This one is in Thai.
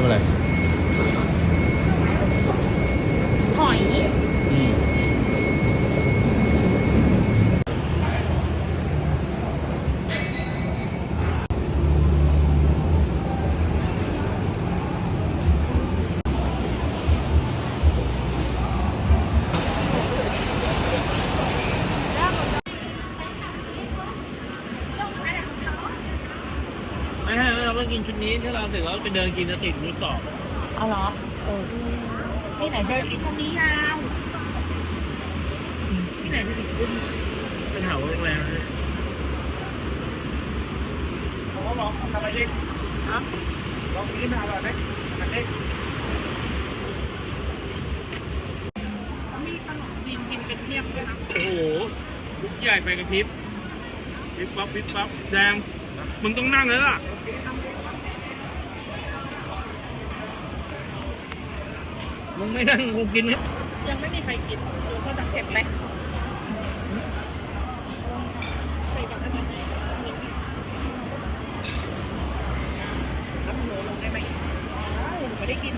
ำอ ไม่ให้เราก็กินชุดนี้ถ้าเราเสร็จแล้วไปเดินกินจะติดมือต่อเอาเหรอเออที่ไหนจะกินตรงนี้ยาวที่ไหนจะติดขึ้นเป็นแถวโรงแรมเลยผมก็ลองทำอะไรเล็กครับลองนี้มาอะไรไหมอันเล็กมีขนมจีนกินเป็นเทียบด้วยนะโอ้โหลูกใหญ่ไฟกระพริบพิบปั๊บพิบปั๊บแดงมึงต้องนั่งแล้วล่ะ มึงไม่นั่งกูกินไหมยังไม่มีใครกินดูเขาจะเก็บไหมใส่ก่อนได้ไหมรับหนูลงได้ไหมอ๋อหนูไม่ได้กิน